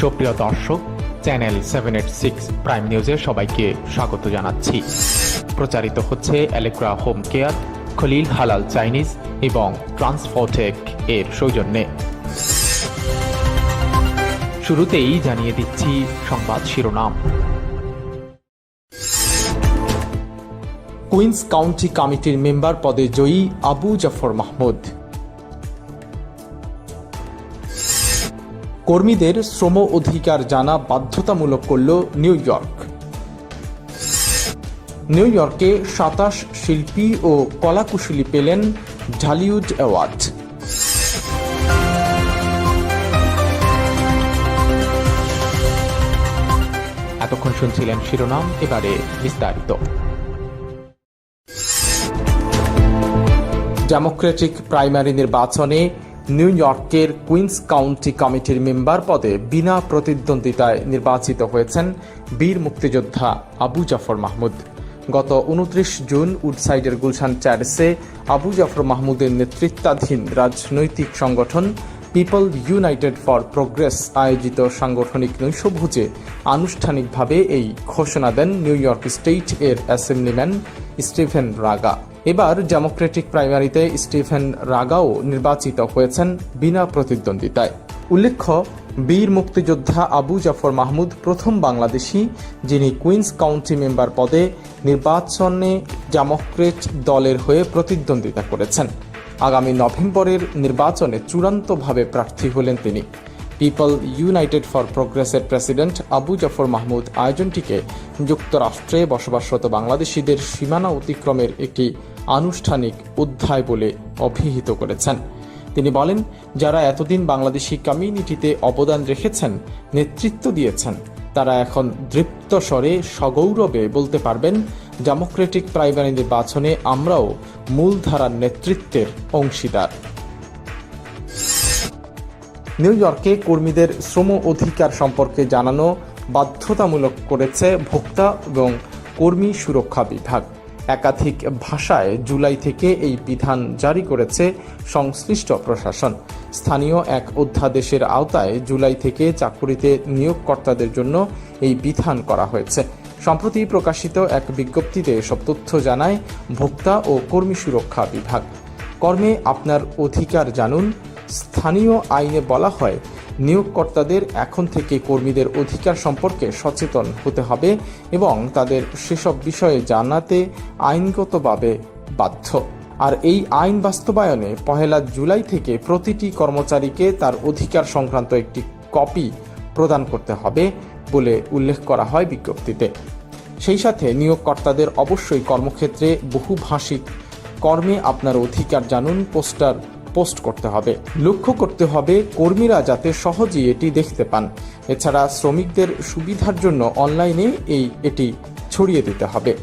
সুপ্রিয় দর্শক, channel seven eight six prime নিউজে সবাইকে স্বাগত জানাচ্ছি। প্রচারিত হচ্ছে অ্যালেক্রা হোম কেয়ার খলিল হালাল চাইনিজ এবং ট্রান্সফোটেক এর সৌজন্যে। শুরুতেই জানিয়ে দিচ্ছি সংবাদ শিরোনাম। কুইন্স কাউন্টি কমিটির মেম্বার পদে জয়ী আবু জাফর মাহমুদ। কর্মীদের শ্রম অধিকার জানা বাধ্যতামূলক করল নিউ ইয়র্ক। নিউ ইয়র্কে সাতাশ শিল্পী ও কলাকুশলী পেলেন ঢালিউড অ্যাওয়ার্ড। এতক্ষণ শুনছিলেন শিরোনাম, এবারে বিস্তারিত। ডেমোক্রেটিক প্রাইমারি নির্বাচনে নিউ ইয়র্কের কুইন্স কাউন্টি কমিটির মেম্বার পদে বিনা প্রতিদ্বন্দ্বিতায় নির্বাচিত হয়েছেন বীর মুক্তিযোদ্ধা আবু জাফর মাহমুদ। গত উনত্রিশ জুন উডসাইডের গুলশান ট্যারিসে আবু জাফর মাহমুদের নেতৃত্বাধীন রাজনৈতিক সংগঠন পিপল ইউনাইটেড ফর প্রোগ্রেস আয়োজিত সাংগঠনিক নৈশভোজে আনুষ্ঠানিকভাবে এই ঘোষণা দেন নিউ ইয়র্ক স্টেট এর অ্যাসেম্বলিম্যান স্টিফেন রাগা। এবার ডেমোক্রেটিক প্রাইমারিতে স্টিফেন রাগাও নির্বাচিত হয়েছেন বিনা প্রতিদ্বন্দ্বিতায়। উল্লেখ্য, বীর মুক্তিযোদ্ধা আবু জাফর মাহমুদ প্রথম বাংলাদেশি, যিনি কুইন্স কাউন্টি মেম্বার পদে নির্বাচনে ডেমোক্রেট দলের হয়ে প্রতিদ্বন্দ্বিতা করেছেন। আগামী নভেম্বরের নির্বাচনে চূড়ান্তভাবে প্রার্থী হলেন তিনি। পিপল ইউনাইটেড ফর প্রোগ্রেসের প্রেসিডেন্ট আবু জাফর মাহমুদ আয়োজনটিকে যুক্তরাষ্ট্রে বসবাসরত বাংলাদেশিদের সীমানা অতিক্রমের একটি আনুষ্ঠানিক অধ্যায় বলে অভিহিত করেছেন। তিনি বলেন, যারা এতদিন বাংলাদেশি কমিউনিটিতে অবদান রেখেছেন, নেতৃত্ব দিয়েছেন, তারা এখন দৃপ্ত স্বরে সগৌরবে বলতে পারবেন ডেমোক্রেটিক প্রাইমারি নির্বাচনে আমরাও মূলধারার নেতৃত্বের অংশীদার। নিউ ইয়র্কে কর্মীদের শ্রম অধিকার সম্পর্কে জানানো বাধ্যতামূলক করেছে ভোক্তা এবং কর্মী সুরক্ষা বিভাগ। একাধিক ভাষায় জুলাই থেকে এই বিধান জারি করেছে সংশ্লিষ্ট প্রশাসন। স্থানীয় এক অধ্যাদেশের আওতায় জুলাই থেকে চাকুরিতে নিয়োগকর্তাদের জন্য এই বিধান করা হয়েছে। সম্প্রতি প্রকাশিত এক বিজ্ঞপ্তিতে এসব তথ্য জানায় ভোক্তা ও কর্মী সুরক্ষা বিভাগ। কর্মে আপনার অধিকার জানুন স্থানীয় আইনে বলা হয়, নিয়োগকর্তাদের এখন থেকে কর্মীদের অধিকার সম্পর্কে সচেতন হতে হবে এবং তাদের সেসব বিষয়ে জানাতে আইনগতভাবে বাধ্য। আর এই আইন বাস্তবায়নে পহেলা জুলাই থেকে প্রতিটি কর্মচারীকে তার অধিকার সংক্রান্ত একটি কপি প্রদান করতে হবে বলে উল্লেখ করা হয় বিজ্ঞপ্তিতে। সেই সাথে নিয়োগকর্তাদের অবশ্যই কর্মক্ষেত্রে বহুভাষিক কর্মে আপনার অধিকার জানুন, পোস্টার পোস্ট করতে হবে। লক্ষ্য করতে হবে কর্মীরা যাতে সহজেই এটি দেখতে পান। এছাড়া শ্রমিকদের সুবিধার জন্য অনলাইনে এই এটি ছড়িয়ে দিতে হবে।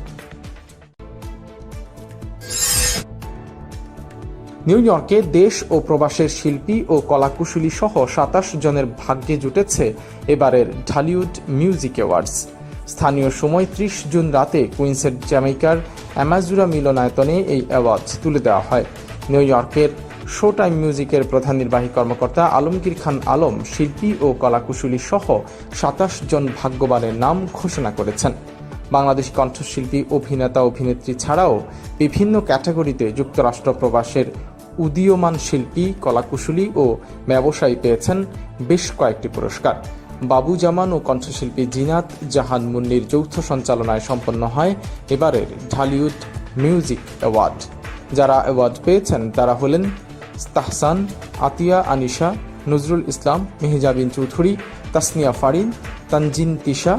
নিউ ইয়র্কে দেশ ও প্রবাসের শিল্পী ও কলাকুশলী সহ সাতাশ জনের ভাগ্যে জুটেছে এবারের ঢালিউড মিউজিক অ্যাওয়ার্ডস। স্থানীয় সময় ত্রিশ জুন রাতে কুইন্সের জ্যামাইকার অ্যামাজুরা মিলনায়তনে এই অ্যাওয়ার্ড তুলে দেওয়া হয়। নিউ ইয়র্কের শো টাইম মিউজিকের প্রধান নির্বাহী কর্মকর্তা আলমগীর খান আলম, শিল্পী ও কলাকুশলী সহ সাতাশ জন ভাগ্যবানের নাম ঘোষণা করেছেন। বাংলাদেশ কণ্ঠশিল্পী, অভিনেতা, অভিনেত্রী ছাড়াও বিভিন্ন ক্যাটাগরিতে যুক্তরাষ্ট্র প্রবাসের উদীয়মান শিল্পী, কলাকুশলী ও ব্যবসায়ী পেয়েছেন বেশ কয়েকটি পুরস্কার। বাবু জামান ও কণ্ঠশিল্পী জিনাত জাহান মুন্নির যৌথ সঞ্চালনায় সম্পন্ন হয় এবারের ঢালিউড মিউজিক অ্যাওয়ার্ড। যারা অ্যাওয়ার্ড পেয়েছেন তারা হলেন তাহসান আতিয়া, আনিশা, নজরুল ইসলাম মেহজাবিন চৌধুরী, তাসনিয়া ফারিন, তানজিন তিশা,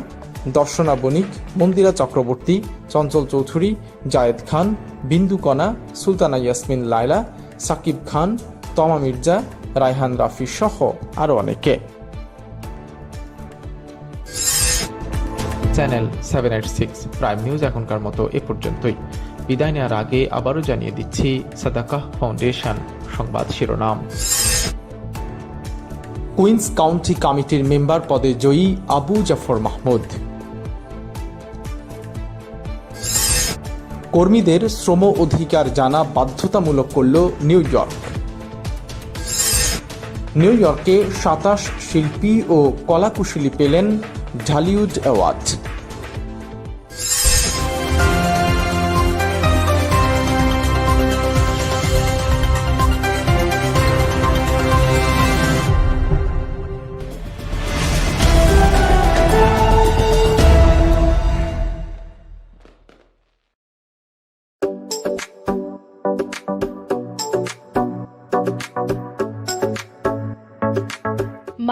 দর্শনা বণিক, মন্দিরা চক্রবর্তী, চঞ্চল চৌধুরী, জায়েদ খান, বিন্দু কণা, সুলতানা ইয়াসমিন লায়লা, সাকিব খান, তমা মির্জা, রায়হান রাফি সহ আরও অনেকে। Channel seven eight six prime news এখনকার মতো এ পর্যন্তই। বিদায় নেওয়ার আগে আবারও জানিয়ে দিচ্ছি, সাদাকাহ ফাউন্ডেশন। সংবাদ শিরোনাম। কুইন্স কাউন্টি কমিটির মেম্বার পদে জয়ী আবু জাফর মাহমুদ। কর্মীদের শ্রম অধিকার জানা বাধ্যতামূলক করল নিউ ইয়র্ক। নিউ ইয়র্কে সাতাশ শিল্পী ও কলাকুশলী পেলেন ঢালিউড অ্যাওয়ার্ড।